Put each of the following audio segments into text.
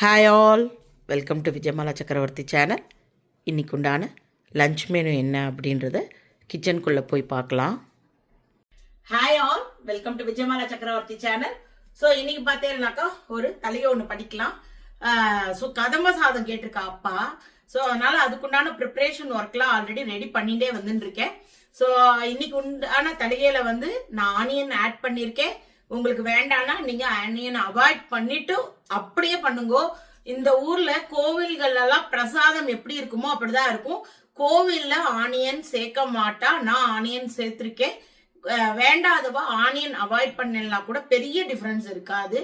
Hi all welcome to Vijayamala Chakravarthy channel இன்றைக்கு உண்டான lunch menu என்ன அப்படின்றத கிச்சனுக்குள்ளே போய் பார்க்கலாம். Hi all welcome to Vijayamala Chakravarthy channel so இன்னைக்கு பார்த்தேன்னாக்கா ஒரு தலையை ஒன்று படிக்கலாம். ஸோ கதம்ப சாதம் கேட்டிருக்கா அப்பா. ஸோ அதனால் அதுக்குண்டான ப்ரிப்பரேஷன் ஒர்க்லாம் ஆல்ரெடி ரெடி பண்ணிகிட்டே வந்துட்டு இருக்கேன். ஸோ இன்னைக்கு உண்டான தலையில வந்து நான் ஆனியன் ஆட் பண்ணியிருக்கேன். உங்களுக்கு வேண்டாம்னா நீங்க ஆனியன் அவாய்ட் பண்ணிட்டு அப்படியே பண்ணுங்க. இந்த ஊர்ல கோவில்கள் எல்லாம் பிரசாதம் எப்படி இருக்குமோ அப்படிதான் இருக்கும். கோவில்ல ஆனியன் சேர்க்க மாட்டா. நான் ஆனியன் சேர்த்திருக்கேன். வேண்டாதவா ஆனியன் அவாய்ட் பண்ணலாம் கூட பெரிய டிஃபரன்ஸ் இருக்காது.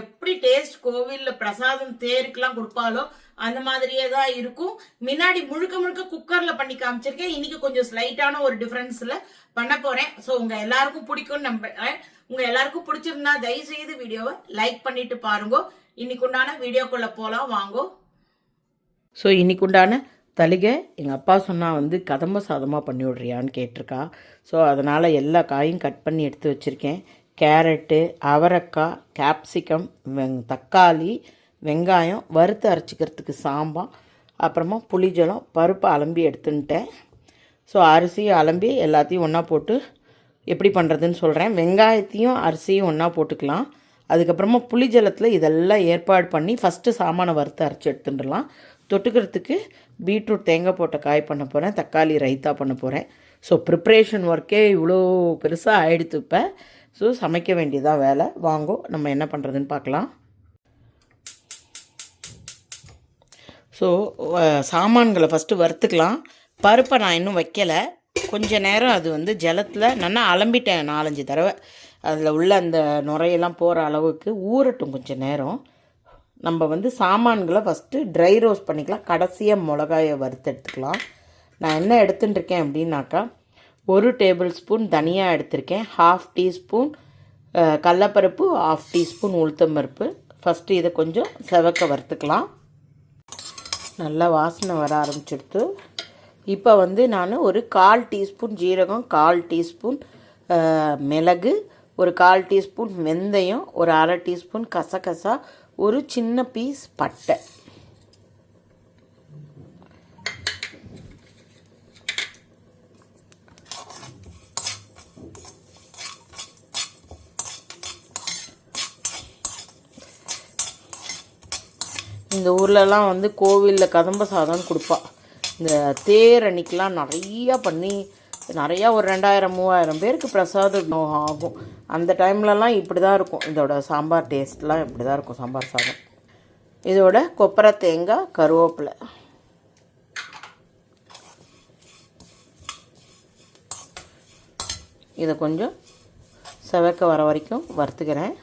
எப்படி டேஸ்ட் கோவில்ல பிரசாதம் தேருக்குலாம் கொடுப்பாலோ அந்த மாதிரியே தான் இருக்கும். முன்னாடி முழுக்க முழுக்க குக்கர்ல பண்ணி காமிச்சிருக்கேன். இன்னைக்கு கொஞ்சம் ஸ்லைட்டான ஒரு டிஃபரன்ஸ்ல பண்ண போறேன். ஸோ உங்க எல்லாருக்கும் பிடிக்கும்னு நம்புறேன். உங்க எல்லாருக்கும் பிடிச்சிருந்தா தயவு செய்து வீடியோவை லைக் பண்ணிட்டு பாருங்க. இன்னைக்கு உண்டான வீடியோக்குள்ள போலாம் வாங்கோ. ஸோ இன்னைக்கு உண்டான தலிகை எங்கள் அப்பா சொன்னால் வந்து கதம்ப சாதமாக பண்ணி விட்றியான்னு கேட்டிருக்கா. ஸோ அதனால் எல்லா காயும் கட் பண்ணி எடுத்து வச்சுருக்கேன். கேரட்டு அவரக்காய் கேப்சிகம் வெங் தக்காளி வெங்காயம் வறுத்து அரைச்சிக்கிறதுக்கு சாம்பார் அப்புறமா புளிஜலம் பருப்பு அலம்பி எடுத்துன்ட்டேன். ஸோ அரிசி அலம்பி எல்லாத்தையும் ஒன்றா போட்டு எப்படி பண்ணுறதுன்னு சொல்கிறேன் வெங்காயத்தையும் அரிசியும் ஒன்றா போட்டுக்கலாம். அதுக்கப்புறமா புளி ஜலத்தில் இதெல்லாம் ஏற்பாடு பண்ணி ஃபஸ்ட்டு சாமானை வறுத்து அரைச்சி எடுத்துட்டுலாம் தொட்டுக்கிறதுக்கு பீட்ரூட் தேங்காய் போட்ட காய் பண்ண போகிறேன் தக்காளி ரைத்தா பண்ண போகிறேன் ஸோ ப்ரிப்ரேஷன் ஒர்க்கே இவ்வளோ பெருசாக ஆகிடுத்து இப்போ. ஸோ சமைக்க வேண்டியதாக வேலை. வாங்கோ நம்ம என்ன பண்ணுறதுன்னு பார்க்கலாம் ஸோ சாமான்களை ஃபஸ்ட்டு வறுத்துக்கலாம். பருப்பை நான் இன்னும் வைக்கலை. கொஞ்ச நேரம் அது வந்து ஜலத்தில் நல்லா அலம்பிட்டேன் நாலஞ்சு தடவை. அதில் உள்ள அந்த நுரையெல்லாம் போகிற அளவுக்கு ஊறட்டும் கொஞ்சம் நேரம். நம்ம வந்து சாமான்களை ஃபஸ்ட்டு ட்ரை ரோஸ்ட் பண்ணிக்கலாம். கடைசியாக மிளகாயை வறுத்து எடுத்துக்கலாம். நான் என்ன எடுத்துட்டுருக்கேன் அப்படின்னாக்கா ஒரு டேபிள் ஸ்பூன் தனியாக எடுத்திருக்கேன். ஹாஃப் டீஸ்பூன் கடலப்பருப்பு ஹாஃப் டீஸ்பூன் உளுத்தம்பருப்பு. ஃபஸ்ட்டு இதை கொஞ்சம் செவக்க வறுத்துக்கலாம். நல்லா வாசனை வர ஆரம்பிச்சிடுத்து. இப்போ வந்து நான் ஒரு கால் டீஸ்பூன் ஜீரகம் கால் டீஸ்பூன் மிளகு ஒரு கால் டீஸ்பூன் வெந்தயம் ஒரு அரை டீஸ்பூன் கசகசா ஒரு சின்ன பீஸ் பட்டை. இந்த ஊர்லலாம் வந்து கோவிலில் கதம்ப சாதம்னு கொடுப்பா. இந்த தேர் அன்னைக்கெலாம் நிறையா பண்ணி நிறையா ஒரு ரெண்டாயிரம் மூவாயிரம் பேருக்கு பிரசாதம் ஆகும். அந்த டைம்லலாம் இப்படி தான் இருக்கும். இதோட சாம்பார் டேஸ்ட்லாம் இப்படி தான் இருக்கும் சாம்பார் சாதம். இதோட கொப்பரை தேங்காய் கருவேப்பிலை. இதை கொஞ்சம் செவக்க வர வரைக்கும் வறுத்துக்கிறேன்.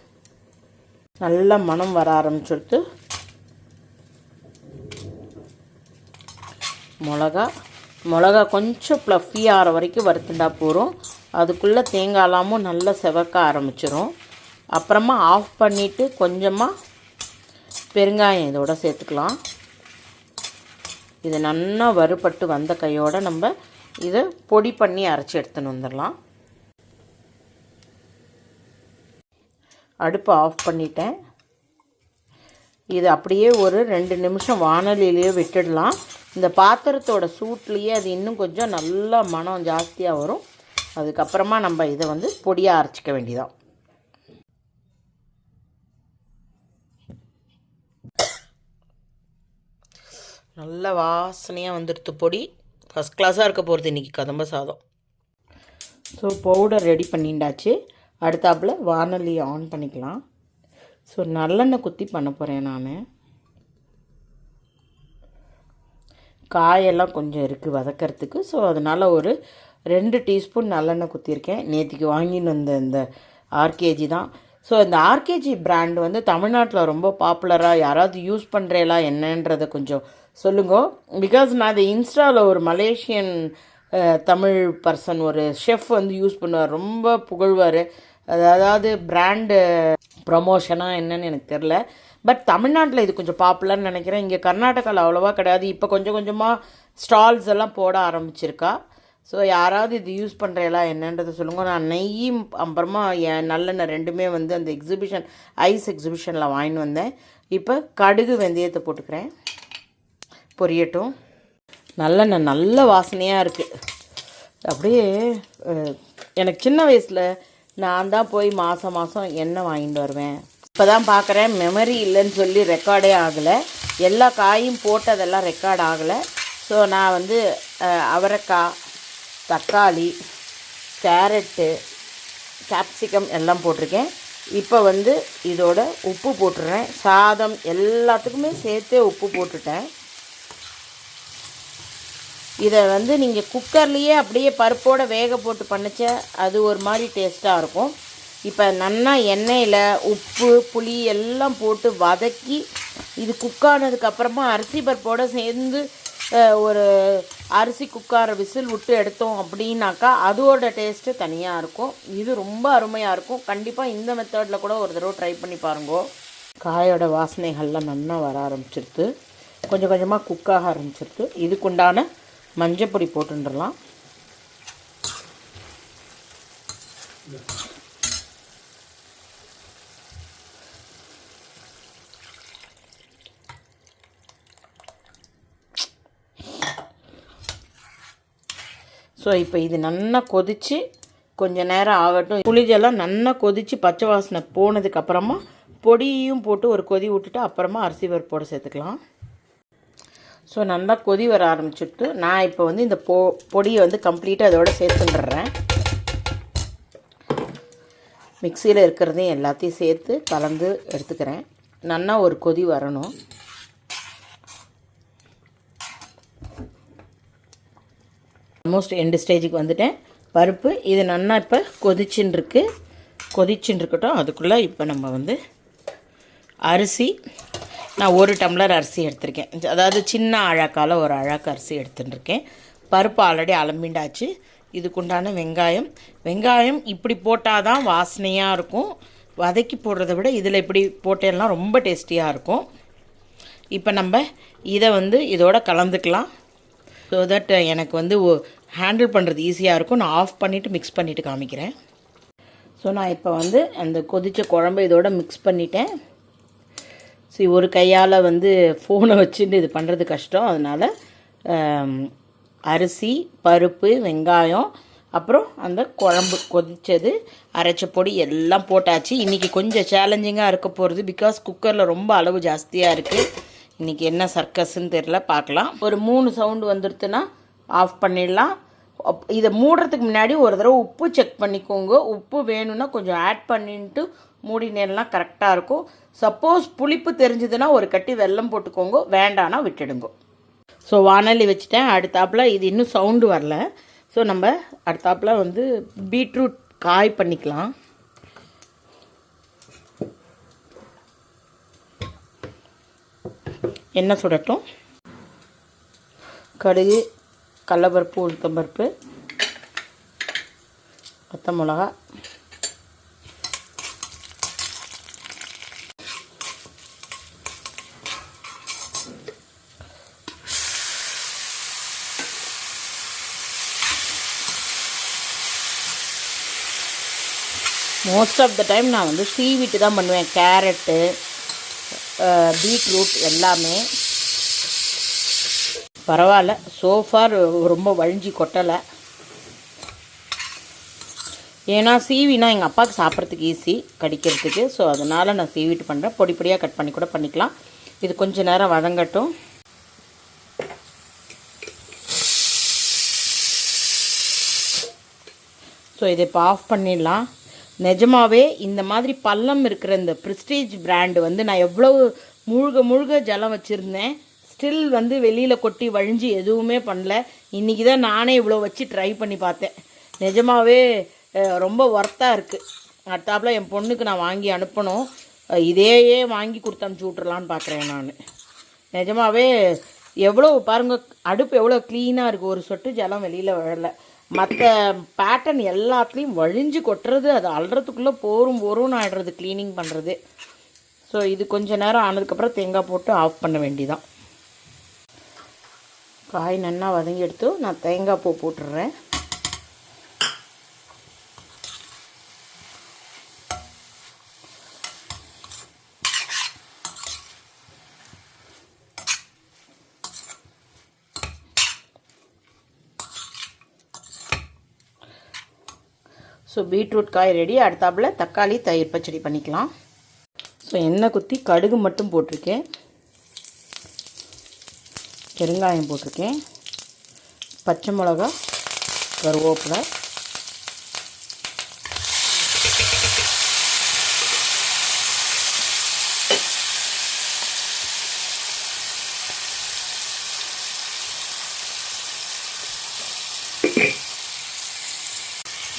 நல்லா மனம் வர ஆரம்பிச்சுடுத்து மிளகா. மிளகா கொஞ்சம் ஃப்ளஃபி ஆகிற வரைக்கும் வறுத்துண்டா போகிறோம் அதுக்குள்ளே தேங்காயெல்லாமும் நல்லா செவக்க ஆரம்பிச்சிரும். அப்புறமா ஆஃப் பண்ணிவிட்டு கொஞ்சமாக பெருங்காயம் இதோட சேர்த்துக்கலாம். இது நல்லா வறுபட்டு வந்த கையோடு நம்ம இதை பொடி பண்ணி அரைச்சி எடுத்துன்னு வந்துடலாம். அடுப்பை ஆஃப் பண்ணிட்டேன். இது அப்படியே ஒரு ரெண்டு நிமிஷம் வானலிலேயே விட்டுடலாம். இந்த பாத்திரத்தோட சூட்லேயே அது இன்னும் கொஞ்சம் நல்லா மனம் ஜாஸ்தியாக வரும். அதுக்கப்புறமா நம்ம இதை வந்து பொடியாக அரைச்சிக்க வேண்டியதான் நல்ல வாசனையாக வந்துடுத்து பொடி. ஃபஸ்ட் கிளாஸாக இருக்க போகிறது இன்றைக்கி கதம்ப சாதம். ஸோ பவுடர் ரெடி பண்ணிண்டாச்சு. அடுத்தாப்புல வானொலி ஆன் பண்ணிக்கலாம். ஸோ நல்லெண்ணெய் குத்தி பண்ண போகிறேன் நான். காயெல்லாம் கொஞ்சம் இருக்குது வதக்கிறதுக்கு. ஸோ அதனால் ஒரு ரெண்டு டீஸ்பூன் நல்லெண்ணெய் குத்திருக்கேன். நேற்றுக்கு வாங்கின்னு வந்த இந்த ஆர்கேஜி தான். ஸோ இந்த ஆர்கேஜி பிராண்ட் வந்து தமிழ்நாட்டில் ரொம்ப பாப்புலராக யாராவது யூஸ் பண்ணுறேலா என்னன்றதை கொஞ்சம் சொல்லுங்க. பிகாஸ் நான் அது இன்ஸ்டாவில் ஒரு மலேசியன் தமிழ் பர்சன் ஒரு ஷெஃப் வந்து யூஸ் பண்ணுவார். ரொம்ப புகழ்வார். அது அதாவது பிராண்டு ப்ரமோஷனாக என்னன்னு எனக்கு தெரில பட் தமிழ்நாட்டில் இது கொஞ்சம் பாப்புலர்னு நினைக்கிறேன். இங்கே கர்நாடகாவில் அவ்வளோவா கிடையாது. இப்போ கொஞ்சம் கொஞ்சமாக ஸ்டால்ஸ் எல்லாம் போட ஆரம்பிச்சிருக்கா. ஸோ யாராவது இது யூஸ் பண்ணுறீங்களா என்னன்றதை சொல்லுங்கள் நான் நெய்யும் அப்புறமா என் நல்லெண்ணெய் ரெண்டுமே வந்து அந்த எக்ஸிபிஷன் ஐஸ் எக்ஸிபிஷனில் வாங்கிட்டு வந்தேன். இப்போ கடுகு வெந்தயத்தை போட்டுக்கிறேன். பொரியட்டும். நல்லெண்ணெய் நல்ல வாசனையாக இருக்குது அப்படியே எனக்கு சின்ன வயசில் நான் தான் போய் மாதம் மாதம் எண்ணெய் வாங்கிட்டு வருவேன். இப்போ தான் பார்க்குறேன் மெமரி இல்லைன்னு சொல்லி ரெக்கார்டே ஆகலை. எல்லா காயும் போட்டதெல்லாம் ரெக்கார்ட் ஆகலை. ஸோ நான் வந்து அவரைக்காய் தக்காளி கேரட்டு கேப்சிகம் எல்லாம் போட்டிருக்கேன். இப்போ வந்து இதோட உப்பு போட்டுடுறேன். சாதம் எல்லாத்துக்குமே சேர்த்தே உப்பு போட்டுட்டேன். இதை வந்து நீங்கள் குக்கர்லேயே அப்படியே பருப்போடு வேக போட்டு பண்ணிச்ச அது ஒரு மாதிரி டேஸ்ட்டாக இருக்கும். இப்போ நன்னா எண்ணெயில் உப்பு புளி எல்லாம் போட்டு வதக்கி இது குக்கானதுக்கப்புறமா அரிசி பருப்போடு சேர்ந்து ஒரு அரிசி குக்கார விசில் விட்டு எடுத்தோம் அப்படின்னாக்கா அதோட டேஸ்ட்டு தனியாக இருக்கும். இது ரொம்ப அருமையாக இருக்கும். கண்டிப்பாக இந்த மெத்தடில் கூட ஒரு தடவை ட்ரை பண்ணி பாருங்கோ. காயோட வாசனைகள்லாம் நல்லா வர ஆரம்பிச்சிருது. கொஞ்சம் கொஞ்சமாக குக்காக ஆரம்பிச்சிருக்கு இதுக்குண்டான மஞ்சப்பொடி போட்டுடலாம் ஸோ இப்போ இது நல்லா கொதித்து கொஞ்சம் நேரம் ஆகட்டும். புளிஜெல்லாம் நல்லா கொதித்து பச்சை வாசனை போனதுக்கப்புறமா பொடியும் போட்டு ஒரு கொதி விட்டுட்டு அப்புறமா அரிசி பருப்போடு சேர்த்துக்கலாம். ஸோ நல்லா கொதி வர ஆரம்பிச்சுட்டு நான் இப்போ வந்து இந்த பொ பொடியை வந்து கம்ப்ளீட்டாக அதோட சேர்த்துட்டுறேன் மிக்சியில் இருக்கிறதையும் எல்லாத்தையும் சேர்த்து கலந்து எடுத்துக்கிறேன். நல்லா ஒரு கொதி வரணும். ஆல்மோஸ்ட் எண்டு ஸ்டேஜுக்கு வந்துட்டேன். பருப்பு இது நல்லா இப்போ கொதிச்சுன்னு இருக்கு கொதிச்சுன்னு இருக்கட்டும் அதுக்குள்ளே இப்போ நம்ம வந்து அரிசி நான் ஒரு டம்ளர் அரிசி எடுத்திருக்கேன். அதாவது சின்ன அழக்கால ஒரு அழகு அரிசி எடுத்துட்டுருக்கேன் பருப்பு ஆல்ரெடி அலம்பிண்டாச்சு. இதுக்குண்டான வெங்காயம். வெங்காயம் இப்படி போட்டால் தான் வாசனையாக இருக்கும். வதக்கி போடுறத விட இதில் இப்படி போட்டேன்னா ரொம்ப டேஸ்டியாக இருக்கும். இப்போ நம்ம இதை வந்து இதோட கலந்துக்கலாம். ஸோ தட் எனக்கு வந்து ஹேண்டில் பண்ணுறது ஈஸியாக இருக்கும். நான் ஆஃப் பண்ணிவிட்டு மிக்ஸ் பண்ணிவிட்டு காமிக்கிறேன். ஸோ நான் இப்போ வந்து அந்த கொதித்த குழம்பு இதோட மிக்ஸ் பண்ணிட்டேன். சரி ஒரு கையால் வந்து ஃபோனை வச்சுட்டு இது பண்ணுறது கஷ்டம். அதனால் அரிசி பருப்பு வெங்காயம் அப்புறம் அந்த குழம்பு கொதித்தது அரைச்ச பொடி எல்லாம் போட்டாச்சு. இன்றைக்கி கொஞ்சம் சேலஞ்சிங்காக இருக்க போகிறது பிகாஸ் குக்கரில் ரொம்ப அளவு ஜாஸ்தியாக இருக்குது இன்றைக்கி என்ன சர்க்கஸ்ன்னு தெரில பார்க்கலாம். ஒரு மூணு சவுண்டு வந்துடுத்துன்னா ஆஃப் பண்ணிடலாம். அப்- இதை மூடுறதுக்கு முன்னாடி ஒரு தடவை உப்பு செக் பண்ணிக்கோங்க. உப்பு வேணும்னா கொஞ்சம் ஆட் பண்ணிட்டு மூடினேலாம் கரெக்டாக இருக்கும். சப்போஸ் புளிப்பு தெரிஞ்சதுன்னா ஒரு கட்டி வெல்லம் போட்டுக்கோங்க. வேண்டானா விட்டுடுங்க. ஸோ வானலி வச்சுட்டேன். அடுத்தாப்பில் இது இன்னும் சவுண்டு வரல. ஸோ நம்ம அடுத்தாப்பில் வந்து பீட்ரூட் காய் பண்ணிக்கலாம். எண்ணெய் சுடட்டும்? கடுகு கடலப்பருப்பு உளுத்தம்பருப்பு பச்சை மிளகா மோஸ்ட் ஆஃப் த டைம் நான் வந்து சீவிட்டு தான் பண்ணுவேன். கேரட்டு பீட்ரூட் எல்லாமே. பரவாயில்ல. சோஃபார் ரொம்ப வழிஞ்சி கொட்டலை. ஏன்னா சீவினா எங்கள் அப்பாவுக்கு சாப்பிட்றதுக்கு ஈஸி கடிக்கிறதுக்கு. ஸோ அதனால் நான் சீவிட்டு பண்ணுறேன் பொடி பொடியாக கட் பண்ணி கூட பண்ணிக்கலாம். இது கொஞ்ச நேரம் வதங்கட்டும். ஸோ இதை இப்போ ஆஃப் பண்ணிடலாம். நிஜமாவே இந்த மாதிரி பள்ளம் இருக்கிற இந்த ப்ரிஸ்டீஜ் பிராண்டு வந்து நான் எவ்வளவு முழுக முழுக ஜலம் வச்சுருந்தேன். ஸ்டில் வந்து வெளியில் கொட்டி வழிஞ்சு எதுவுமே பண்ணல. இன்றைக்கி தான் நானே இவ்வளோ வச்சு ட்ரை பண்ணி பார்த்தேன். நிஜமாவே ரொம்ப ஒர்த்தாக இருக்குது அடுத்தாப்பில் என் பொண்ணுக்கு நான் வாங்கி அனுப்பணும். இதையே வாங்கி கொடுத்து அனுப்பிச்சி விட்றலான்னு பார்க்குறேன் நான். நிஜமாவே எவ்வளோ பாருங்கள் அடுப்பு எவ்வளோ க்ளீனாக இருக்குது ஒரு சொட்டு ஜலம் வெளியில் விழல மற்ற பேட்டர்ன் எல்லாத்துலேயும் வழிஞ்சு கொட்டுறது அது அல்றதுக்குள்ளே போரும் போரும்னு ஆயிடுறது க்ளீனிங் பண்ணுறது ஸோ இது கொஞ்ச நேரம் ஆனதுக்கப்புறம் தேங்காய் போட்டு ஆஃப் பண்ண வேண்டிதான். காய் நல்லா வதங்கி எடுத்து நான் தேங்காய் பூ போட்டுடுறேன். ஸோ பீட்ரூட் காய் ரெடி அடுத்தாப்புல தக்காளி தயிர் பச்சடி பண்ணிக்கலாம். ஸோ எண்ணெய் குத்தி கடுகு மட்டும் போட்டிருக்கேன். பெருங்காயம் போட்டிருக்கேன். பச்சை மிளகா கருவேப்பிலை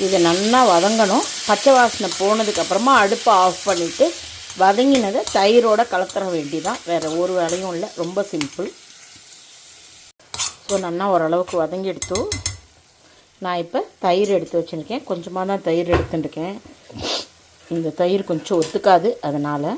இது நல்லா வதங்கணும். பச்சை வாசனை போனதுக்கப்புறமா அடுப்பை ஆஃப் பண்ணிவிட்டு வதங்கினதை தயிரோட கலத்துற வேண்டிதான். வேறு ஒரு வேலையும் இல்லை. ரொம்ப சிம்பிள் ஸோ நல்லா ஓரளவுக்கு வதங்கி எடுத்து நான் இப்போ தயிர் எடுத்து வச்சுருக்கேன். கொஞ்சமாக தான் தயிர் எடுத்துட்டுருக்கேன். இந்த தயிர் கொஞ்சம் ஒத்துக்காது. அதனால்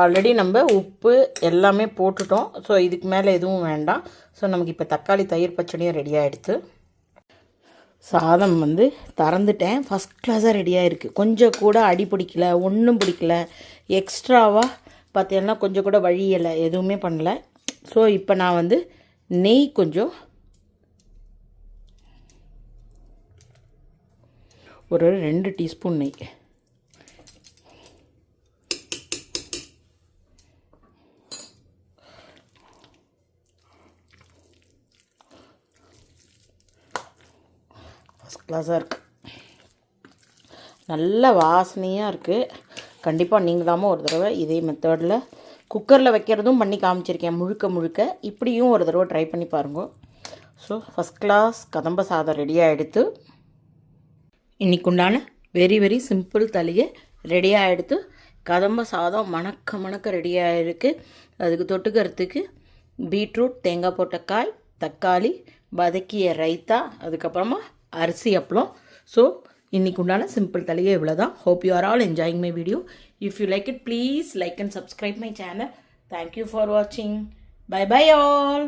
ஆல்ரெடி நம்ம உப்பு எல்லாமே போட்டுட்டோம். ஸோ இதுக்கு மேலே எதுவும் வேண்டாம். ஸோ நமக்கு இப்போ தக்காளி தயிர் பச்சடியும் ரெடி ஆகிடுது சாதம் வந்து திறந்துட்டேன். ஃபஸ்ட் கிளாஸாக ரெடியாக இருக்குது கொஞ்சம் கூட அடி பிடிக்கல ஒன்றும் பிடிக்கல. எக்ஸ்ட்ராவாக பார்த்தீங்கன்னா கொஞ்சம் கூட வழியலை எதுவுமே பண்ணல. ஸோ இப்போ நான் வந்து நெய் கொஞ்சம் ஒரு ரெண்டு டீஸ்பூன் நெய். ஃபஸ்ட் கிளாஸாக இருக்குது நல்ல வாசனையாக இருக்குது கண்டிப்பாக நீங்களாமல் ஒரு தடவை இதே மெத்தடில் குக்கரில் வைக்கிறதும் பண்ணி காமிச்சிருக்கேன். முழுக்க முழுக்க இப்படியும் ஒரு தடவை ட்ரை பண்ணி பாருங்க. ஸோ ஃபஸ்ட் கிளாஸ் கதம்ப சாதம் ரெடியாக எடுத்து இன்றைக்குண்டான வெரி வெரி சிம்பிள் தலையை ரெடியாக எடுத்து கதம்ப சாதம் மணக்க மணக்க ரெடியாக இருக்குது அதுக்கு தொட்டுக்கிறதுக்கு பீட்ரூட் தேங்காய் போட்ட காய் தக்காளி வதக்கிய ரைத்தா அதுக்கப்புறமா அரிசி அப்பளம். ஸோ இன்னைக்கு உண்டான சிம்பிள் தலையே இவ்வளோ தான் hope you are all enjoying my video if you like it please like and subscribe my channel thank you for வாட்சிங் பை பை ஆல்